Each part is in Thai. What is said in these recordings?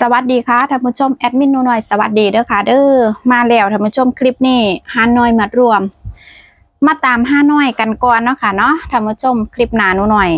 สวัสดีค่ะท่านผู้ชมแอดมินนูหน่อยสวัสดีเด้อค่ะเด้อมาแล้วท่านผู้ชมคลิปนี้ฮานอยมารวม มาตามฮานอยกันก่อนเนาะค่ะเนาะท่านผู้ชมคลิปหนาหนูหน่อย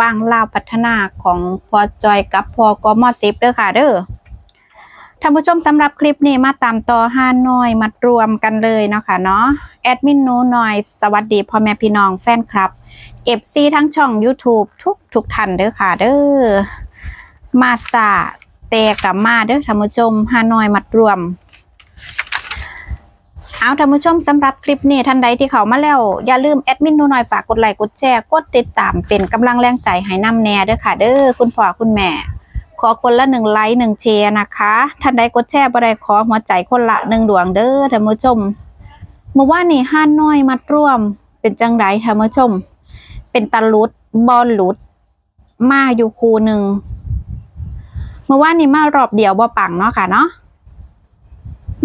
วางเล่าพัฒนาของพอจอยกับพอกมอสิบเด้อค่ะเด้อท่านผู้ชมสำหรับคลิปนี้มาตามต่อฮานอยมารวมกันเลยเนาะค่ะเนาะแอดมินนูหน่อยสวัสดีพ่อแม่พี่น้องแฟนคลับเอฟซีทั้งช่อง YouTube ทุกทุกท่านเด้อค่ะเด้อมาสา แต่กลับมาเด้อท่านผู้ชมฮานอยมัดรวม เอาท่านผู้ชมสำหรับคลิปนี้ท่านใดที่เขามาแล้ว อย่าลืมแอดมินหนูหน่อยฝากกดไลค์กดแชร์กดติดตามเป็นกำลังแรงใจให้นำแน่เด้อค่ะ เด้อคุณพ่อคุณแม่ขอคนละหนึ่งไลค์หนึ่งแชร์นะคะ ท่านใดกดแชร์บ่ได้ขอหัวใจคนละหนึ่งดวงเด้อท่านผู้ชม เมื่อวานนี้ฮานอยมัดรวม เป็นจังไดท่านผู้ชม เป็นตะลุดบอลลุด มาอยู่คูหนึ่ง มื่อวานนี้มารอบเดียวบ่ปังเนาะค่ะเนาะ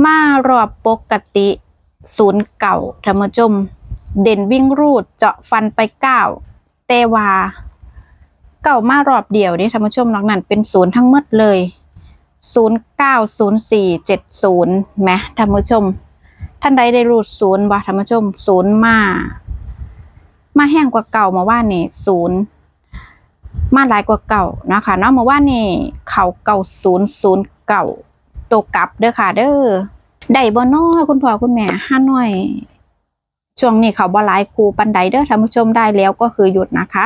มารอบปกติศูนย์เก่าธรรมจม เด่นวิ่งรูดเจาะฟันไปเก้าแต่ว่าเก่ามารอบเดียวนี่ธรรมชมนอกนั้นเป็นศูนย์ทั้งหมดเลยศูนย์เก้าศูนย์สี่เจ็ดศูนย์แหมธรรมชม ท่านใดได้รูดศูนย์บ่ธรรมชมศูนย์มา มาแห้งกว่าเก่ามาว่านี่ศูนย์ มาหลายกว่าเก่านะคะเนาะเมื่อวานนี่เขาเก่าศูนย์ศูนย์เก่าตกกลับเด้อค่ะเด้อได้บ่น้อยคุณพ่อคุณแม่ห้าน้อย ช่วงนี้เขาบ่หลายครูปันใดเด้อท่านผู้ชมได้แล้วก็คือหยุดนะคะ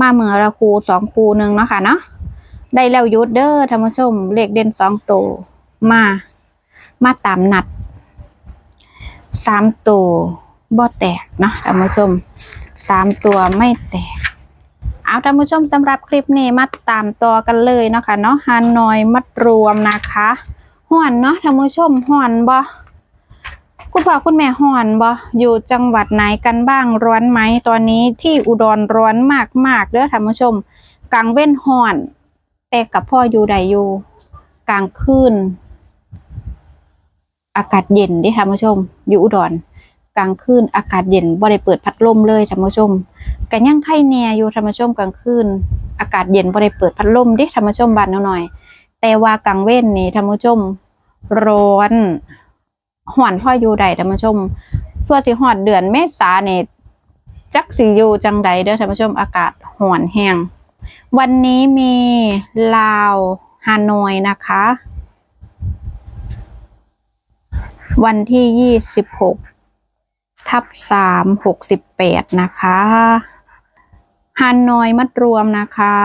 มาเมื่อละครูสองครูหนึ่งเนาะค่ะเนาะได้แล้วหยุดเด้อท่านผู้ชมเลขเด่นสองตัวมา มาตามนัดสามตัวบ่แตกเนาะท่านผู้ชมสามตัวไม่แตก เอาท่านผู้ชมสำหรับคลิปนี้มาตามต่อกันเลยเนาะค่ะเนาะฮานอยมัดรวมนะคะห่อนเนาะท่านผู้ชมห่อนบ่คุณพ่อคุณแม่ห่อนบ่อยู่จังหวัดไหนกันบ้างร้อนไหมตอนนี้ที่อุดรร้อนมากมากเด้อท่านผู้ชมกลางเว้นห่อน แต่กับพ่ออยู่ใดอยู่กลางคืนอากาศเย็นด้ท่านผู้ชม อยู่อุดร กลางคืนอากาศเย็นบ่ได้เปิดพัดลมเลยท่านผู้ชมกันยังไข่แน่อยู่ธรรมชมกลางคืนอากาศเย็นบ่ได้เปิดพัดลมเดิธรรมชมบ้านหน่อย แต่ว่ากลางเว้นนี่ธรรมชม ร้อนห่อนพ่ออยู่ใดธรรมชมส่วนสิฮอดเดือนเมษาเนี่ยจักสิอยู่จังใดเด้อธรรมชมอากาศห่อนแห้งวันนี้มีลาวฮานอยนะคะ วันที่ยี่สิบหก ทับสามหกสิบแปดนะคะฮานอยมัดรวมนะคะ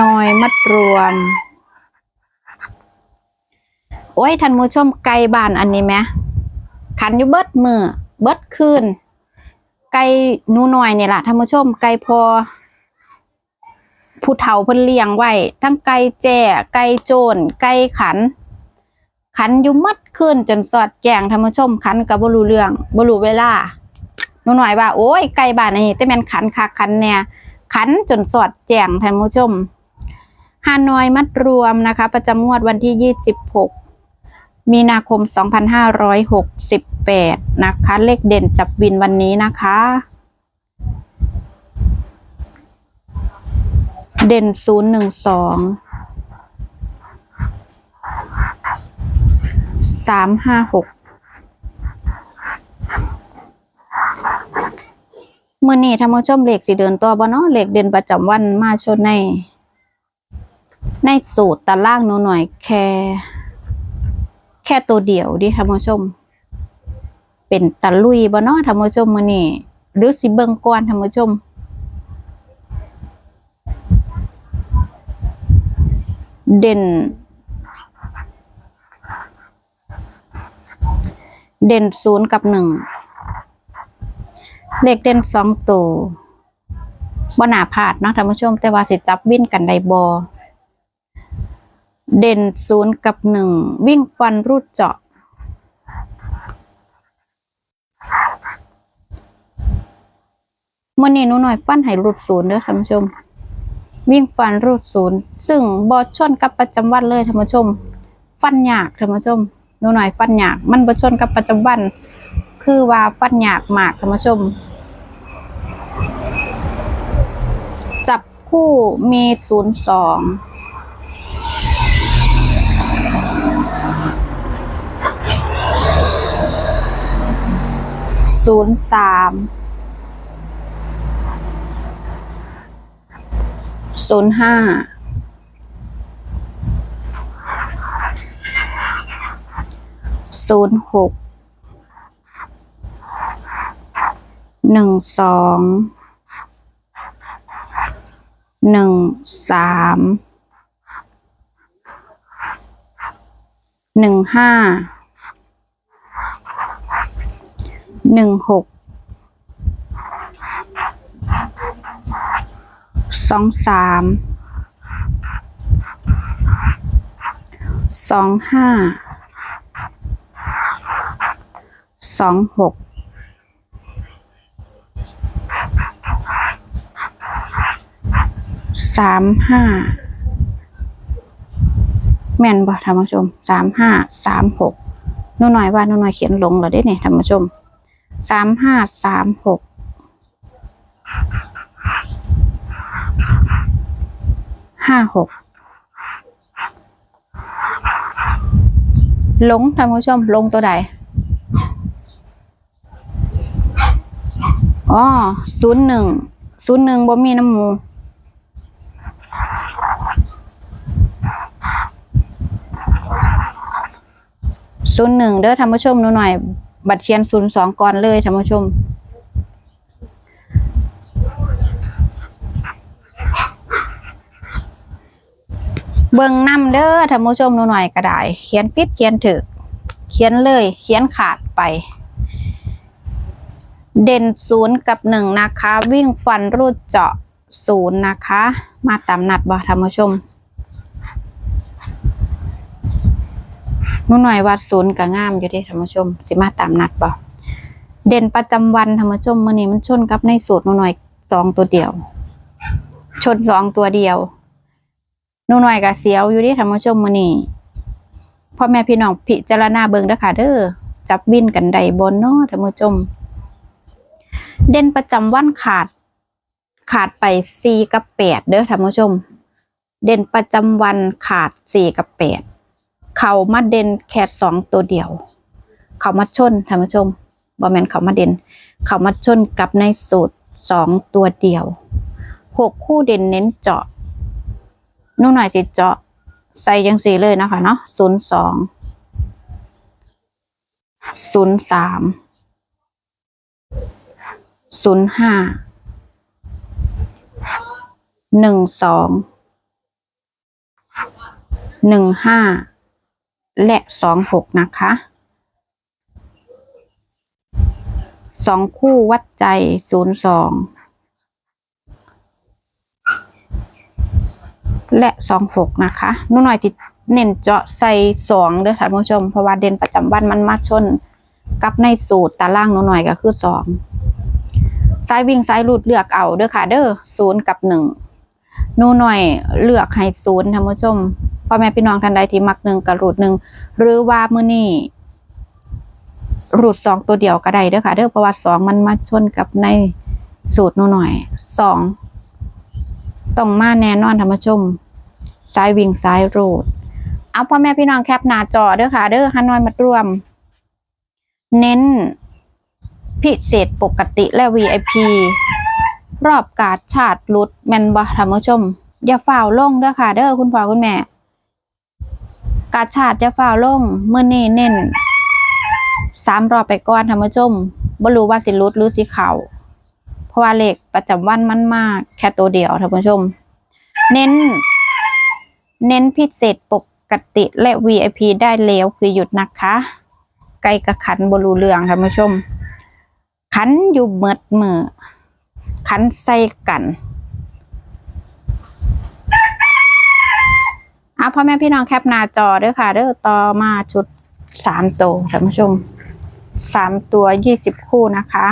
นอยมัดรวม โอ้ยท่านผู้ชมไกลบ้านอันนี้ไหมขันอยู่เบิดมือเบิดคืนไกลนูหน่อยนี่แหละท่านผู้ชมไกลพอ ผู้เฒ่าเพิ่นเลี้ยงไว้ ทั้งไก่แจ้ไก่โจนไก่ขัน ขันอยู่มัดขึ้นจนสอดแกงท่านผู้ชมขันกับบรู้เรื่องบรู้เวลาหนูหน่อยว่า โอ้ยไก่บ้านนี้แต่แม่นขันคักขันเนี่ยขันจนสอดแจงท่านผู้ชมฮานอยมัดรวมนะคะ ประจำงวดวันที่ 26 มีนาคม 2568 นะคะ เลขเด่นจับวินวันนี้นะคะ เด่นศูนย์หนึ่งสองสามห้าหกมื่อนี้ท่านผู้ชมเลขสิเดินตัวบ่เนาะเลขเด่นประจำวันมาชนใน ในสูตรตารางหนูหน่อยแค่ แค่ตัวเดียวดิท่านผู้ชม เป็นตะลุยบ่เนาะท่านผู้ชมมื่อนี้หรือสิเบิ่งก่อนท่านผู้ชม เด่น เด่นศูนย์กับหนึ่งเลขเด่นสองตัวบ่หนาพาดเนาะท่านผู้ชม แต่ว่าสิจับวิ่นกันไดบอเด่นศูนย์กับหนึ่งวิ่งฟันรูดเจาะ เมื่อนี้หนูหน่อยฟันให้รูดศูนย์เด้อท่านผู้ชม วิ่งฟันรูดศูนย์ซึ่งบอชนกับประจำวันเลยท่านผู้ชม ฟันหยากท่านผู้ชมหนูหน่อยฟันหยาก มันบอชนกับประจำวัน คือว่าฟันหยากมากท่านผู้ชม จับคู่มีศูนย์สองศูนย์สาม ศูนย์ห้าศูนย์หกหนึ่งสองหนึ่งสามหนึ่งห้าหนึ่งหก สองสามสองห้าสองหกสามห้าแม่นบ่ท่านผู้ชมสามห้าสามหกหนูหน่อยว่าหนูหน่อยเขียนลงแล้วได้เนี่ยท่านผู้ชมสามห้าสามหก ห้าหกลงท่านผู้ชมลงตัวใดอ๋อศูนย์หนึ่งศูนย์หนึ่งบ่มีน้ำมูศูนย์หนึ่งเด้อท่านผู้ชมหนูหน่อย บัตรเชียนศูนย์สองก่อนเลยท่านผู้ชม เบิ่งนำเด้อท่านผู้ชมหนูหน่อยก็ได้ เขียนปิดเขียนถึก เขียนเลย เขียนขาดไป เด่นศูนย์กับหนึ่งนะคะ วิ่งฟันรูดเจาะศูนย์นะคะ มาตามนัดบ่ท่านผู้ชมหนูหน่อยวัดศูนย์ก็งามอยู่ดิท่านผู้ชม สิมาตามนัดบ่เด่นประจำวันท่านผู้ชมมื้อนี้มันชนกับในสูตรหนูหน่อยสองตัวเดียว ชนสองตัวเดียว นูหน่อยก็เสียวอยู่ดิท่านผู้ชมมื้อนี้พ่อแม่พี่น้องพิจารณาเบิ่งเด้อค่ะเด้อจับวินกันใดบนเนาะท่านผู้ชม เด่นประจำวันขาด ขาดไปสี่กับแปดเด้อท่านผู้ชม เด่นประจำวันขาดสี่กับแปดเขามาเด่นแค่สองตัวเดียว เขามาชนท่านผู้ชมบอแมนเขามาเด่น เขามาชนกับในสูตรสองตัวเดียวหกคู่เด่นเน้นเจาะ นู่นหน่อยสิเจาะใส่ยังสีเลยนะคะเนาะศูนย์สองศูนย์สามศูนย์ห้าหนึ่งสองหนึ่งห้าและสองหกนะคะสองคู่วัดใจศูนย์สอง และสองหกนะคะนุ่นหน่อยจิเน้นเจาะใส่สองเด้อท่านผู้ชม เพราะว่าเด่นประจำวันมันมาชน กับในสูตรตารางนุ่นหน่อยก็คือสองสายวิ่งสายหลุดเลือกเอาเด้อค่ะ เด้อศูนย์กับหนึ่งนูหน่อยเลือกให้ศูนย์ท่านผู้ชมพ่อแม่พี่น้องท่านใดที่มักหนึ่งกับรูดหนึ่งหรือว่ามือนี่รูดสองตัวเดียวก็ได้เด้อค่ะ เด้อเพราะว่าสองมันมาชนกับในสูตรนูหน่อยสอง ต้องมาแน่นอนท่านผู้ชมซ้ายวิ่งซ้ายรูด เอาพ่อแม่พี่น้องแคปหน้าจอเด้อค่ะ เด้อฮานอยมารวม เน้น พิเศษปกติและ VIP รอบกาดชาติรุดแมนบะท่านผู้ชม อย่าฝ่าวลงเด้อค่ะ เด้อคุณพ่อคุณแม่ กาดชาติจะฝ่าวลงเมื่อนี้เน้นสามรอบไปก่อนท่านผู้ชมบ่รู้ว่าสิรุดหรือสิเขาเพ ราะว่าเลขประจำวันมันมากแค่ตัวเดียวท่านผู้ชม เน้น เน้นพิเศษปกติและ VIP ได้แล้วคือหยุดนะคะไกลกับขันบรูเรืองท่านผู้ชม ขันอยู่เมิดมือขันใส่กันอาพ่อแม่พี่น้องแคปหน้าจอด้อค่ะเด้อต่อมาชุดสามตัวท่านผู้ชมสามตัวยี่สิบคู่นะคะ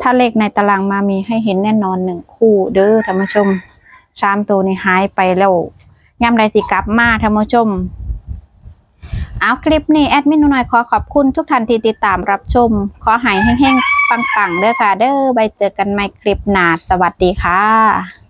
ถ้าเลขในตารางมามีให้เห็นแน่นอนหนึ่งคู่เด้อท่านผู้ชมสามตัวนี้หายไปแล้วย่ำใดสิกลับมาท่านผู้ชมเอาคลิปนี้แอดมินหน่อยขอขอบคุณทุกท่านที่ติดตามรับชม ขอหายแห้งๆ ปังๆเด้อค่ะ เด้อไปเจอกันใหม่คลิปหน้าสวัสดีค่ะ